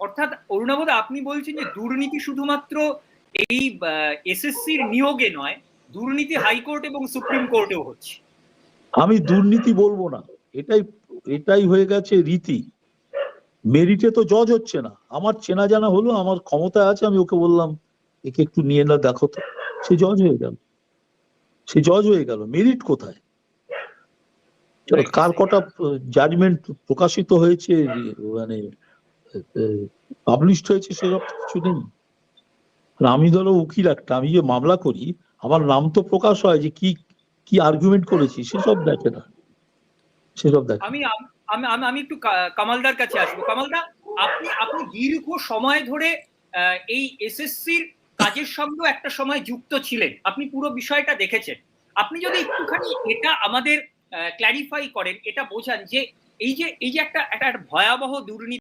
অর্থাৎ অরুণাবদা আপনি বলছেন যে দুর্নীতি শুধুমাত্র এই এসএসসির নিয়োগে নয় দুর্নীতি হাইকোর্ট এবং সুপ্রিম কোর্টেও হচ্ছে। আমি দুর্নীতি বলব না। এটাই এটাই হয়ে গেছে রীতি। মেরিটে তো জজ হচ্ছে না। আমার চেনা জানা হলো আমার ক্ষমতা আছে আমি ওকে বললাম একে একটু নিয়ে না দেখো তো। সে জজ হয়ে গেল। সে জজ হয়ে গেল। মেরিট কোথায়? কার কটা জাজমেন্ট প্রকাশিত হয়েছে মানে পাবলিশড হয়েছে সেসব তো কিছু নেই? আমি ধরো উকিল একটা আমি যে মামলা করি আমার নাম তো প্রকাশ হয় যে কি কি আর্গুমেন্ট করেছি সেসব দেখে না। সেসব দেখে আমি আমি আমি আমি একটু কামালদার কাছে আসব। কামালদা আপনি আপনি দীর্ঘ সময় ধরে আহ, এই এসএসসির কাজের সঙ্গেও একটা সময় যুক্ত ছিলেন। আপনি পুরো বিষয়টা দেখেছেন। আপনি যদি একটুখানি এটা আমাদের ক্ল্যারিফাই করেন এটা বোঝান যে এই যে এই যে একটা একটা ভয়াবহ দুর্নীতি